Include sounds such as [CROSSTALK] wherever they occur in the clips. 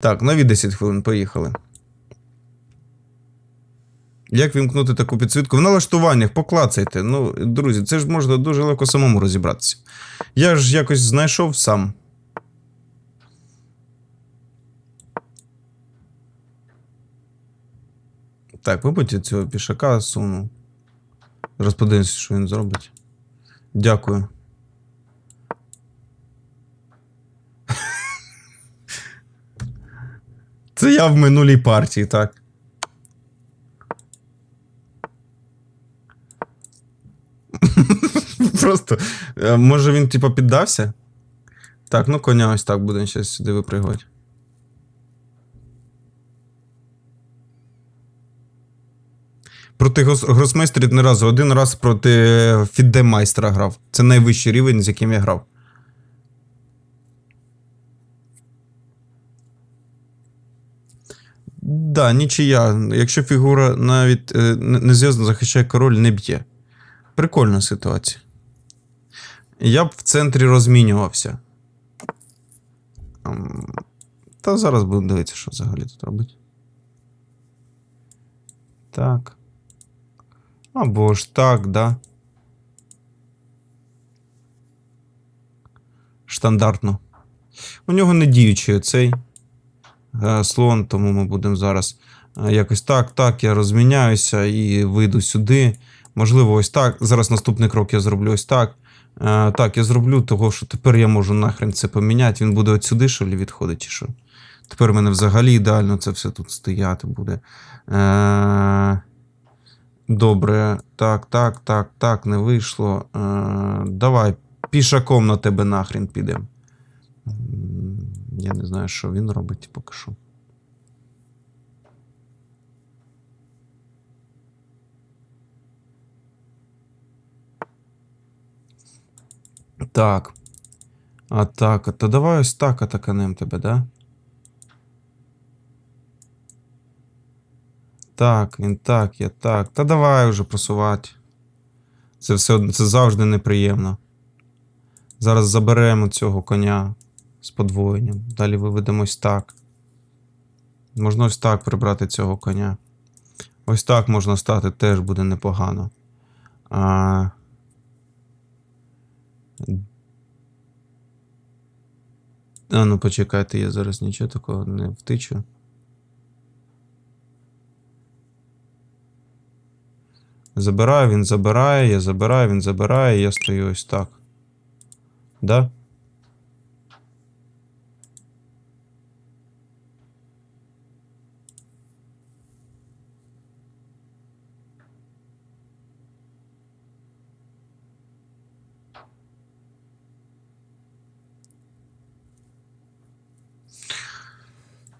Так, нові 10 хвилин, поїхали. Як вімкнути таку підсвітку? В налаштуваннях поклацайте. Ну, друзі, це ж можна дуже легко самому розібратися. Я ж якось знайшов сам. Так, я цього пішака суну. Зараз подивимося, що він зробить. Дякую. Це я в минулій партії, так. [LAUGHS] Просто. е, Може він, типа, піддався? Так, ну коня ось так буде зараз сюди випригувати. Проти гросмейстерів не разу. Один раз проти е, фіддемайстра грав. Це найвищий рівень, з яким я грав. Да, нічия. Якщо фігура навіть е, не не зв'язано захищає король, не б'є. Прикольна ситуація. Я б в центрі розмінювався. Та зараз будемо дивитися, що взагалі тут робить. Так. Або ж так, да. Стандартно. У нього не діючий оцей слон, тому ми будемо зараз е, якось так, так, я розміняюся і вийду сюди. Можливо, ось так. Зараз наступний крок я зроблю ось так. Е, так, я зроблю того, що тепер я можу нахрен це поміняти. Він буде от сюди, що ли, відходить, чи що. Тепер в мене взагалі ідеально це все тут стояти буде. Е, добре. Так, так, так, так, не вийшло. Е, давай, пішаком на тебе нахрен підемо. Я не знаю, що він робить поки що. Так. Атака. Та давай ось так атаканем тебе, да? Так, він так, я так. Та давай вже просувати. Це все це завжди неприємно. Зараз заберемо цього коня з подвоєнням. Далі виведемо ось так. Можна ось так прибрати цього коня. Ось так можна стати, теж буде непогано. А... А ну почекайте, я зараз нічого такого не втичу. Забираю, він забирає, я забираю, він забирає, я стою ось так. Да?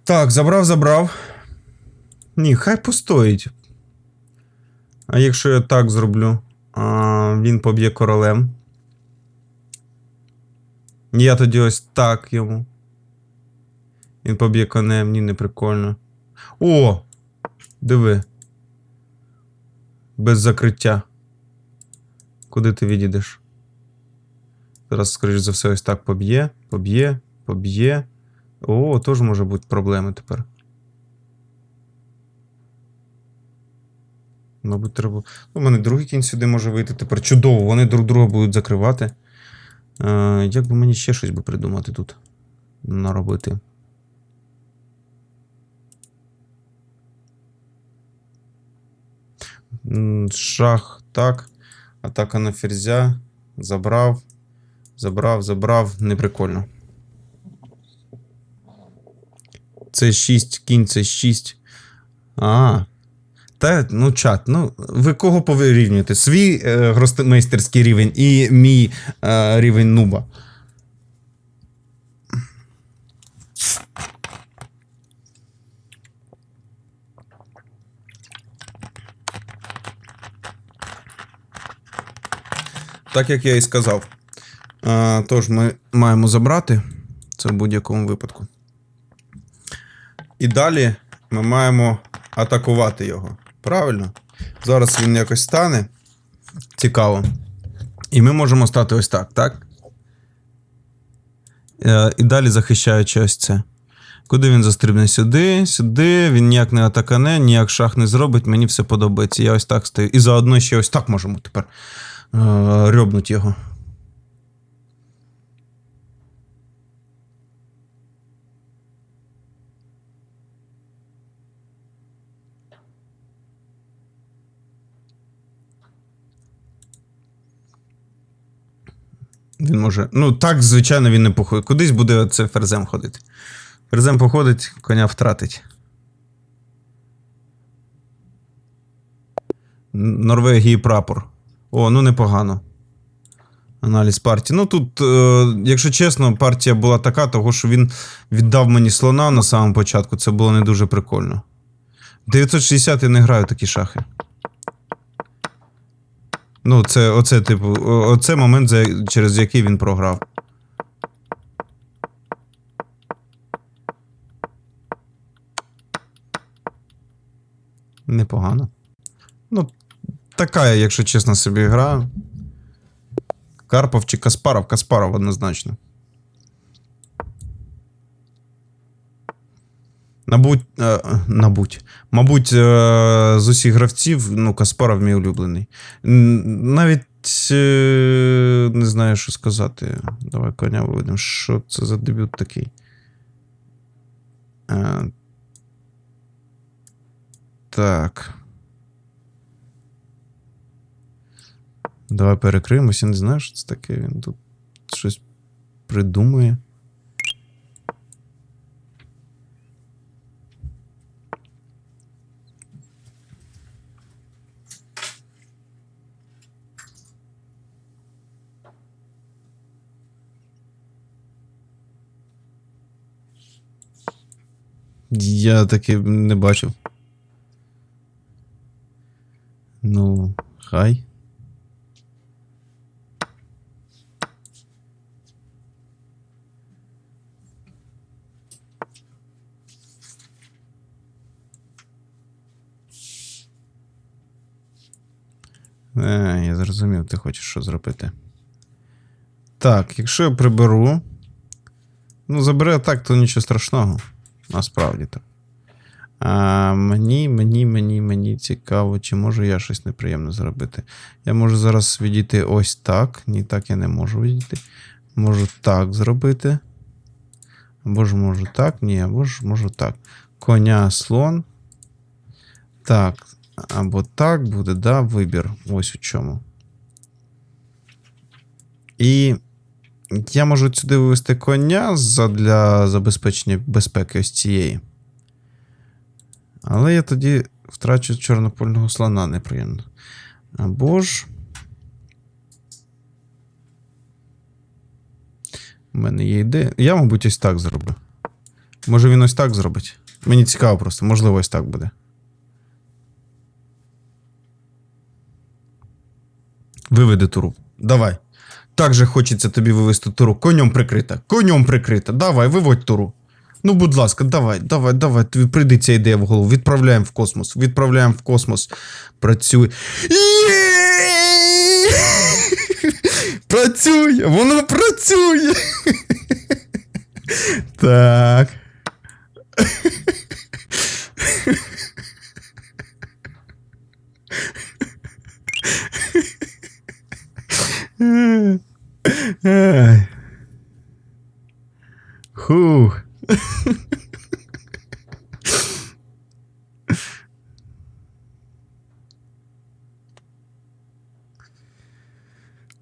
Так, забрав, забрав. Ні, хай постоїть. А якщо я так зроблю, а, він поб'є королем. Я тоді ось так йому. Він поб'є конем, ні, не прикольно. О! Диви. Без закриття. Куди ти відійдеш? Зараз, скоріш за все, ось так поб'є, поб'є, поб'є. О, теж може бути проблеми тепер. Мабуть, треба. У мене другий кінь сюди може вийти тепер. Чудово, вони друг друга будуть закривати. Е, як би мені ще щось би придумати тут наробити? Шах, так. Атака на ферзя. Забрав. Забрав, забрав. Неприкольно. Це 6, кінь це 6. А. Та, ну, чат, ну, ви кого повирівнюєте? Свій е, гросмейстерський рівень і мій е, рівень нуба. Так як я і сказав. Е, тож ми маємо забрати це в будь-якому випадку. І далі ми маємо атакувати його. Правильно? Зараз він якось стане. Цікаво. І ми можемо стати ось так, так? Е, і далі захищаючи ось це. Куди він застрибне? Сюди, сюди. Він ніяк не атакане, ніяк шах не зробить. Мені все подобається. Я ось так стою. І заодно ще ось так можемо тепер е- рьобнуть його. Він може. Ну, так, звичайно, він не походить. Кудись буде це ферзем ходити. Ферзем походить, коня втратить. Норвегії прапор. О, ну непогано. Аналіз партії. Ну тут, е, якщо чесно, партія була така, того що він віддав мені слона на самому початку. Це було не дуже прикольно. 960 я не граю такі шахи. Ну, це оце, типу, оце момент, через який він програв. Непогано. Ну, така, якщо чесно, собі гра. Карпов чи Каспаров? Каспаров однозначно. Набуть, е, набуть. Мабуть, е, з усіх гравців, ну, Каспаров мій улюблений. Навіть е, не знаю, що сказати. Давай коня виведемо. Що це за дебют такий? Так. Давай перекриємося, я не знаю, що це таке. Він тут щось придумує. Я таки не бачив. Ну, хай. Е, я зрозумів, ти хочеш що зробити. Так, якщо я приберу. Ну, забере так, то нічого страшного. Насправді так. А, мені, мені, мені, мені цікаво, чи можу я щось неприємне зробити. Я можу зараз відійти ось так. Ні, так я не можу відійти. Можу так зробити. Або ж можу так, ні, або ж можу так. Коня, слон. Так. Або так буде, да, вибір. Ось у чому. І я можу сюди вивести коня для забезпечення безпеки ось цієї. Але я тоді втрачу чорнопольного слона неприємно. Або ж. У мене є ідея. Я, мабуть, ось так зроблю. Може він ось так зробить? Мені цікаво просто, можливо, ось так буде. Виведи туру. Давай. Так же хочеться тобі вивести туру. Конем прикрита. Конем прикрита. Давай, виводь туру. Ну, будь ласка, давай, давай, давай. Тобі прийде ця ідея в голову. Відправляємо в космос. Відправляємо в космос. Працюй. Працює! Воно працює! Так. Ай. Хух.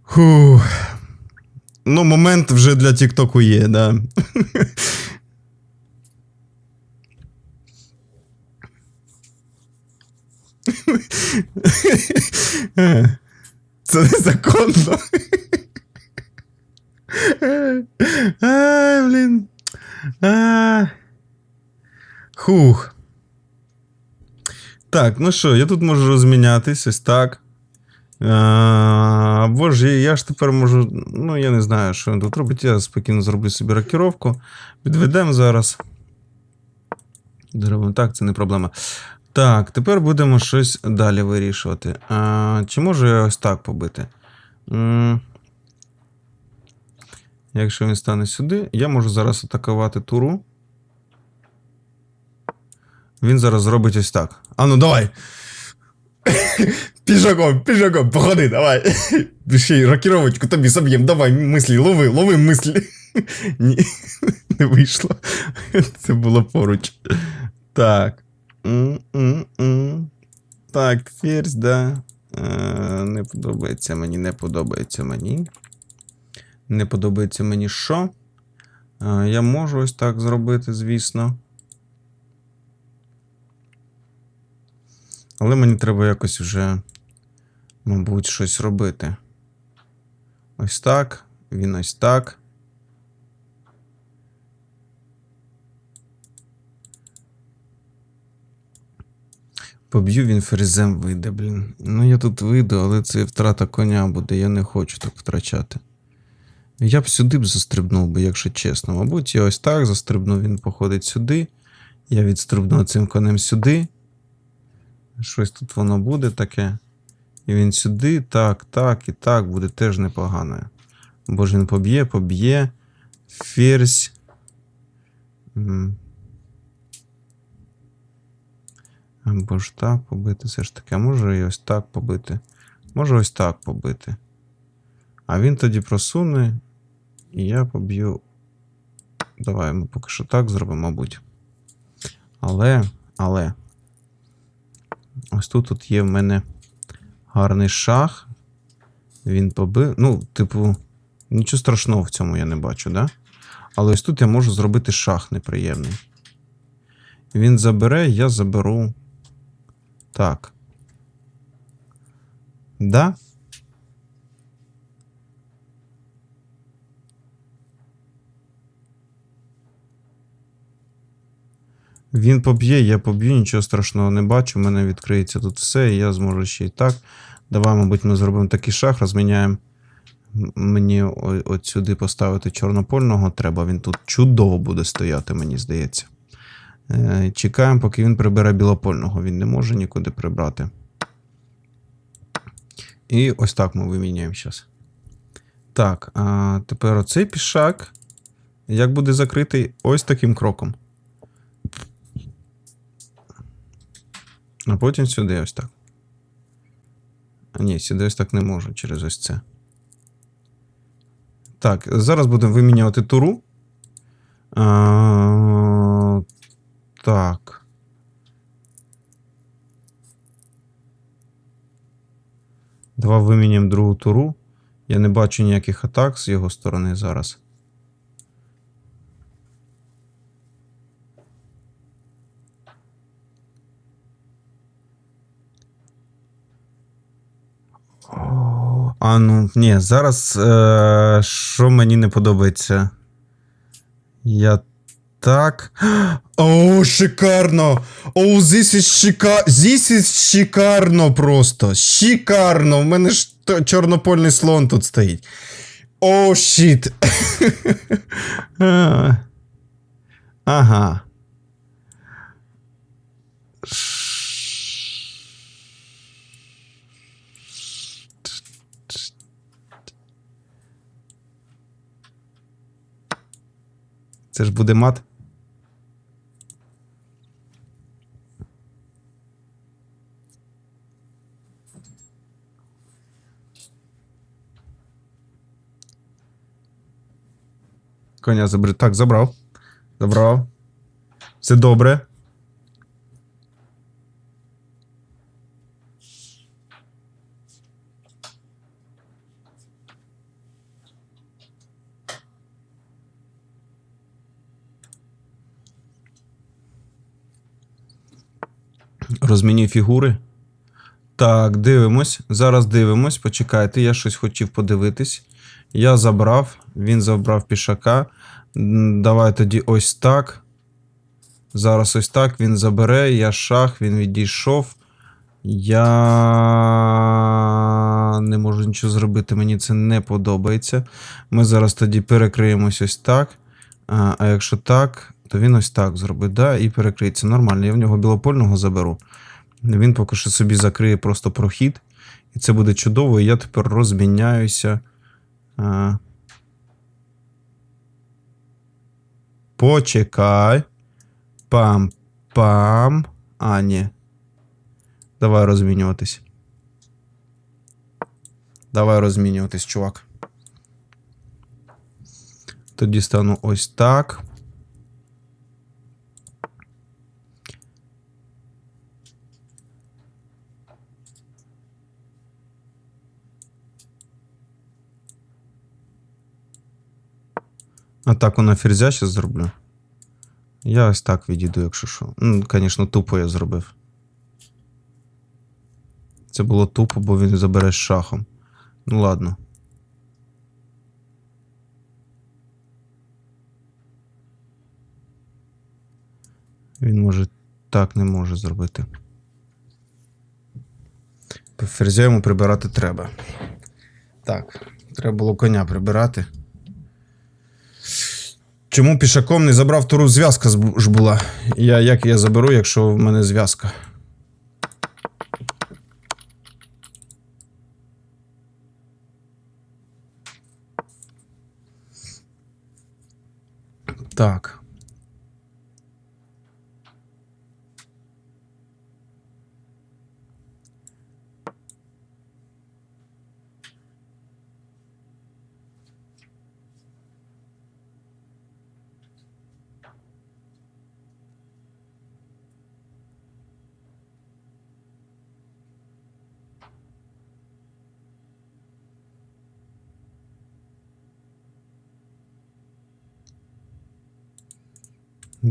Хух. Ну, момент вже для Тіктоку є, да. Це незаконно. Ай, блін. А. Хух. Так, ну що, я тут можу розмінятись ось так. А, Або ж я, ж тепер можу. Ну, я не знаю, що він тут робить. Я спокійно зроблю собі рокіровку. Відведемо зараз. Зробимо так, це не проблема. Так, тепер будемо щось далі вирішувати. А, Чи можу я ось так побити? Якщо він стане сюди, я можу зараз атакувати туру. Він зараз зробить ось так. А ну давай. Пішаком, пішаком, походи, давай. Ще й рокіровочку тобі соб'єм, давай мислі, лови, лови мислі. Ні, не вийшло. Це було поруч. Так. Так, ферзь, да. Е, не подобається мені, не подобається мені. Не подобається мені що? Е, я можу ось так зробити, звісно. Але мені треба якось вже, мабуть, щось робити. Ось так. Він ось так. Поб'ю він ферзем вийде, блін. Ну я тут вийду, але це втрата коня буде, я не хочу так втрачати. Я б сюди б застрибнув би, якщо чесно. Мабуть, я ось так застрибну, він походить сюди. Я відстрибну цим конем сюди. Щось тут воно буде таке. І він сюди, так, так і так буде теж непогано. Бо ж він поб'є, поб'є. Ферзь. Або ж так побити, все ж таки. А може і ось так побити. Може ось так побити. А він тоді просуне, і я поб'ю. Давай ми поки що так зробимо, мабуть. Але, але. Ось тут от є в мене гарний шах. Він побив. Ну, типу, нічого страшного в цьому я не бачу, да? Але ось тут я можу зробити шах неприємний. Він забере, я заберу. Так. Да? Він поб'є, я поб'ю, нічого страшного не бачу. У мене відкриється тут все, і я зможу ще і так. Давай, мабуть, ми зробимо такий шах, розміняємо. Мені от сюди поставити чорнопольного треба. Він тут чудово буде стояти, мені здається. Е, Чекаємо, поки він прибере білопольного. Він не може нікуди прибрати. І ось так ми виміняємо зараз. Так, а тепер оцей пішак. Як буде закритий ось таким кроком. А потім сюди ось так. А ні, сюди ось так не можу через ось це. Так, зараз будемо вимінювати туру. А, так. Два вимінюємо другу туру. Я не бачу ніяких атак з його сторони зараз. А ну, ні, зараз е, що мені не подобається. Я так. О, шикарно! О, this is шика... This is шикарно просто. Шикарно! У мене ж чорнопольний слон тут стоїть. О, щіт. [LAUGHS] Ага. Це ж буде мат. Коня забрав. Так, забрав. Забрав. Все добре. Розмінюю фігури. Так, дивимось. Зараз дивимось. Почекайте, я щось хотів подивитись. Я забрав, він забрав пішака. Давай тоді ось так. Зараз ось так він забере. Я шах, він відійшов. Я не можу нічого зробити, мені це не подобається. Ми зараз тоді перекриємось ось так. А якщо так, то він ось так зробить, да, і перекриється. Нормально, я в нього білопольного заберу. Він поки що собі закриє просто прохід. І це буде чудово. І я тепер розміняюся. А... Почекай. Пам. Пам. А, ні. Давай розмінюватись. Давай розмінюватись, чувак. Тоді стану ось так. Атаку на ферзя ще зроблю. Я ось так відійду, якщо що. Ну, звісно, тупо я зробив. Це було тупо, бо він забере з шахом. Ну ладно. Він може так не може зробити. Ферзя йому прибирати треба. Так, треба було коня прибирати. Чому пішаком не забрав туру зв'язка ж була? Я, як я заберу, якщо в мене зв'язка? Так.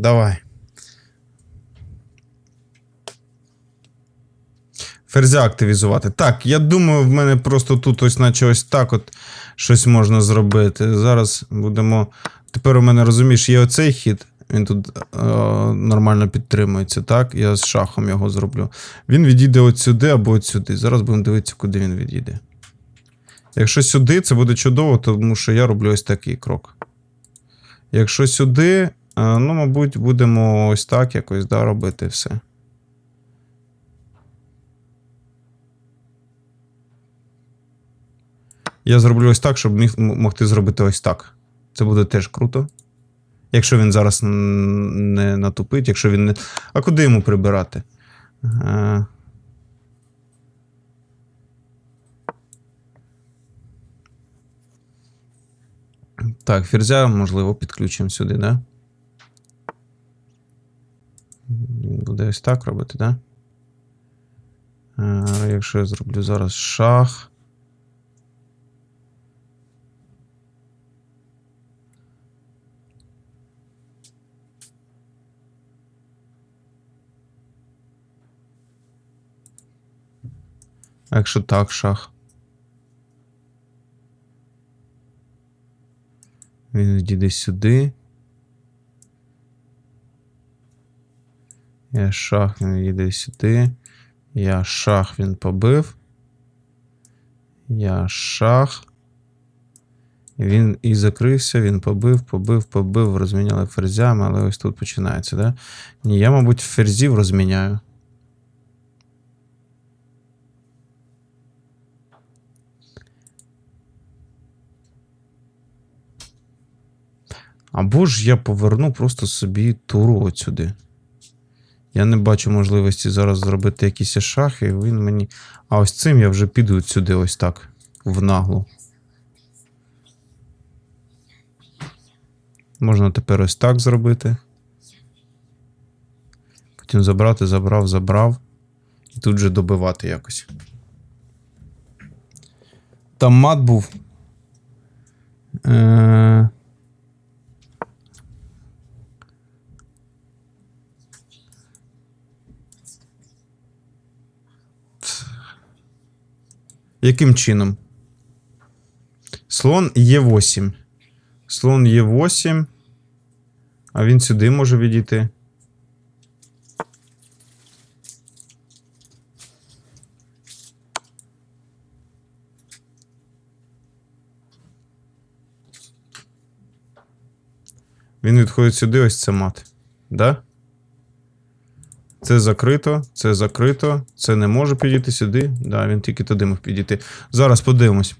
Давай. Ферзя активізувати. Так, я думаю, в мене просто тут ось наче ось так от щось можна зробити. Зараз будемо. Тепер у мене розумієш, є оцей хід. Він тут е, нормально підтримується, так? Я з шахом його зроблю. Він відійде от сюди або от сюди. Зараз будемо дивитися, куди він відійде. Якщо сюди, це буде чудово, тому що я роблю ось такий крок. Якщо сюди, ну, мабуть, будемо ось так якось да, робити все. Я зроблю ось так, щоб міг могти зробити ось так. Це буде теж круто. Якщо він зараз не натупить, якщо він не. А куди йому прибирати? Е, Так, ферзя, можливо, підключимо сюди, да? Буде ось так робити, да? Е, Якщо я зроблю зараз шах. А якщо так, шах. Він відійде сюди. Я шах, він відійде сюди. Я шах він побив. Я шах. Він і закрився, він побив, побив, побив, розміняли ферзями, але ось тут починається, да? Ні, я, мабуть, ферзів розміняю. Або ж я поверну просто собі туру от сюди. Я не бачу можливості зараз зробити якісь шахи, він мені. А ось цим я вже піду сюди, ось так, в наглу. Можна тепер ось так зробити. Потім забрати, забрав, забрав. І тут же добивати якось. Там мат був. Е- Яким чином? Слон Е8. Слон Е8. А він сюди може відійти. Він відходить сюди, ось це мат. Да? Це закрито, це закрито, це не може підійти сюди. Да, він тільки туди мог підійти. Зараз подивимось.